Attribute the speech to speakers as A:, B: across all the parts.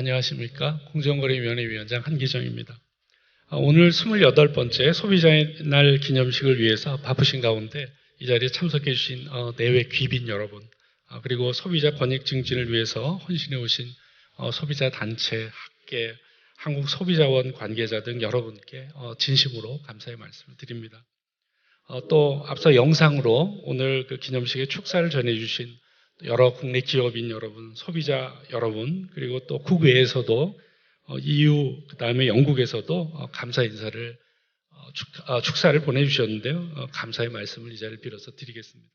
A: 안녕하십니까. 공정거래위원회 위원장 한기정입니다. 아, 오늘 28번째 소비자의 날 기념식을 위해서 바쁘신 가운데 이 자리에 참석해 주신 어, 내외 귀빈 여러분 아, 그리고 소비자 권익 증진을 위해서 헌신해 오신 어, 소비자 단체, 학계, 한국 소비자원 관계자 등 여러분께 어, 진심으로 감사의 말씀을 드립니다. 어, 또 앞서 영상으로 오늘 그 기념식에 축사를 전해 주신 여러 국내 기업인 여러분, 소비자 여러분, 그리고 또 국외에서도 어, EU 그다음에 영국에서도 어, 감사 인사를 어, 축, 아, 축사를 보내주셨는데요. 어, 감사의 말씀을 이 자리를 빌어서 드리겠습니다.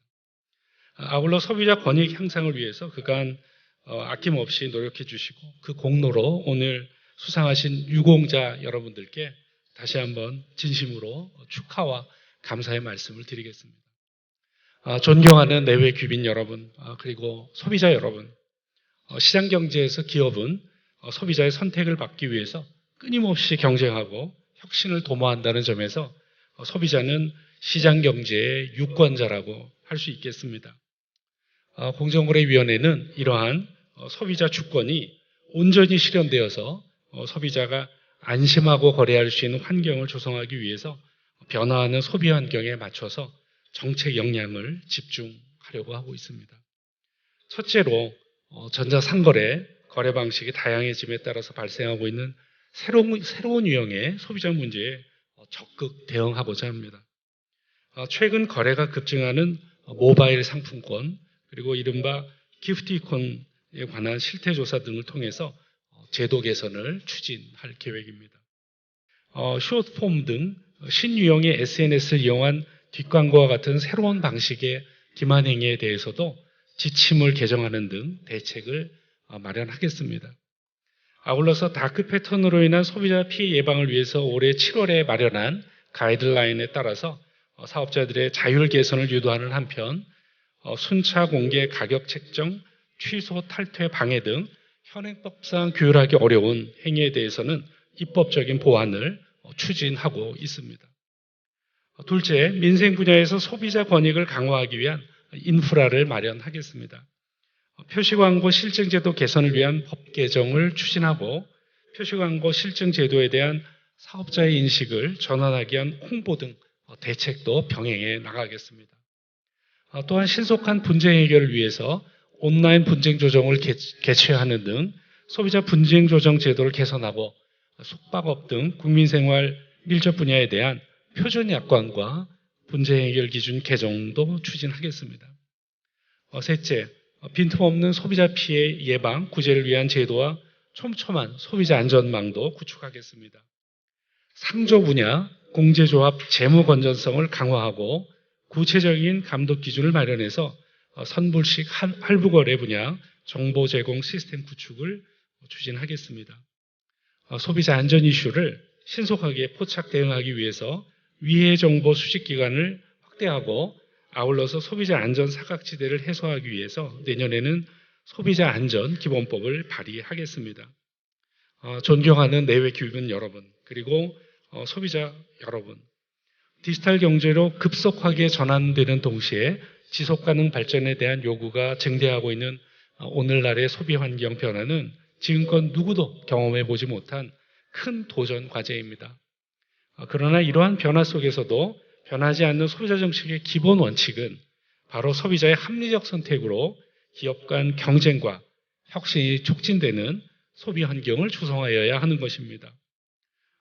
A: 아, 아울러 소비자 권익 향상을 위해서 그간 어, 아낌없이 노력해 주시고 그 공로로 오늘 수상하신 유공자 여러분들께 다시 한번 진심으로 축하와 감사의 말씀을 드리겠습니다. 아, 존경하는 내외 귀빈 여러분, 아, 그리고 소비자 여러분, 어, 시장 경제에서 기업은 어, 소비자의 선택을 받기 위해서 끊임없이 경쟁하고 혁신을 도모한다는 점에서 어, 소비자는 시장 경제의 유권자라고 할 수 있겠습니다. 어, 공정거래위원회는 이러한 어, 소비자 주권이 온전히 실현되어서 어, 소비자가 안심하고 거래할 수 있는 환경을 조성하기 위해서 변화하는 소비 환경에 맞춰서 정책 역량을 집중하려고 하고 있습니다. 첫째로 어, 전자상거래 거래 방식이 다양해짐에 따라서 발생하고 있는 새로운, 새로운 유형의 소비자 문제에 어, 적극 대응하고자 합니다. 어, 최근 거래가 급증하는 어, 모바일 상품권 그리고 이른바 기프티콘에 관한 실태조사 등을 통해서 어, 제도 개선을 추진할 계획입니다. 어, 숏폼 등 신유형의 SNS를 이용한 뒷광고와 같은 새로운 방식의 기만 행위에 대해서도 지침을 개정하는 등 대책을 어, 마련하겠습니다. 아울러서 다크 패턴으로 인한 소비자 피해 예방을 위해서 올해 7월에 마련한 가이드라인에 따라서 어, 사업자들의 자율 개선을 유도하는 한편 어, 순차 공개 가격 책정, 취소 탈퇴 방해 등 현행법상 규율하기 어려운 행위에 대해서는 입법적인 보완을 어, 추진하고 있습니다. 어, 둘째, 민생 분야에서 소비자 권익을 강화하기 위한 인프라를 마련하겠습니다. 어, 표시광고 실증제도 개선을 위한 법 개정을 추진하고 표시광고 실증제도에 대한 사업자의 인식을 전환하기 위한 홍보 등 어, 대책도 병행해 나가겠습니다. 어, 또한 신속한 분쟁 해결을 위해서 온라인 분쟁 조정을 개- 개최하는 등 소비자 분쟁 조정 제도를 개선하고 숙박업 등 국민생활 밀접 분야에 대한 표준 약관과 분쟁 해결 기준 개정도 추진하겠습니다. 어, 셋째, 어, 빈틈없는 소비자 피해 예방, 구제를 위한 제도와 촘촘한 소비자 안전망도 구축하겠습니다. 상조 분야 공제조합 재무 건전성을 강화하고 구체적인 감독 기준을 마련해서 어, 선불식 할- 할부 거래 분야 정보 제공 시스템 구축을 추진하겠습니다. 어, 소비자 안전 이슈를 신속하게 포착 대응하기 위해서 위해 정보 수집 기간을 확대하고 아울러서 소비자 안전 사각지대를 해소하기 위해서 내년에는 소비자 안전 기본법을 발의하겠습니다. 어, 존경하는 내외 교육은 여러분 그리고 어, 소비자 여러분 디지털 경제로 급속하게 전환되는 동시에 지속 가능 발전에 대한 요구가 증대하고 있는 어, 오늘날의 소비 환경 변화는 지금껏 누구도 경험해 보지 못한 큰 도전 과제입니다. 어, 그러나 이러한 변화 속에서도 변하지 않는 소비자 정책의 기본 원칙은 바로 소비자의 합리적 선택으로 기업 간 경쟁과 혁신이 촉진되는 소비 환경을 조성하여야 하는 것입니다.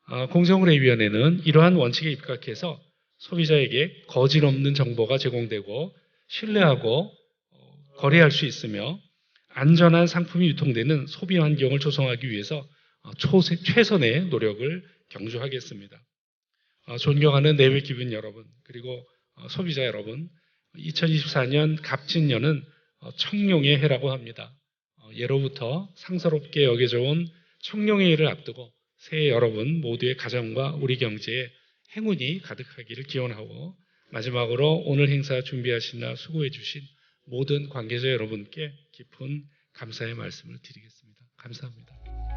A: 어, 공정거래위원회는 이러한 원칙에 입각해서 소비자에게 거짓 없는 정보가 제공되고 신뢰하고 어, 거래할 수 있으며 안전한 상품이 유통되는 소비 환경을 조성하기 위해서 어, 최선의 노력을 경주하겠습니다. 어, 존경하는 내외 기분 여러분 그리고 어, 소비자 여러분 2024년 갑진년은 어, 청룡의 해라고 합니다. 어, 예로부터 상서롭게 여겨져 온 청룡의 해를 앞두고 새해 여러분 모두의 가정과 우리 경제에 행운이 가득하기를 기원하고 마지막으로 오늘 행사 준비하시나 수고해 주신 모든 관계자 여러분께 깊은 감사의 말씀을 드리겠습니다. 감사합니다.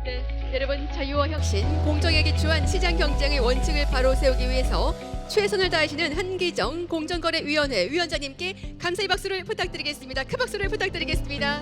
B: 네, 여러분 자유와 혁신, 공정에 기초한 시장 경쟁의 원칙을 바로 세우기 위해서 최선을 다하시는 한기정 공정거래위원회 위원장님께 감사의 박수를 부탁드리겠습니다. 큰 박수를 부탁드리겠습니다.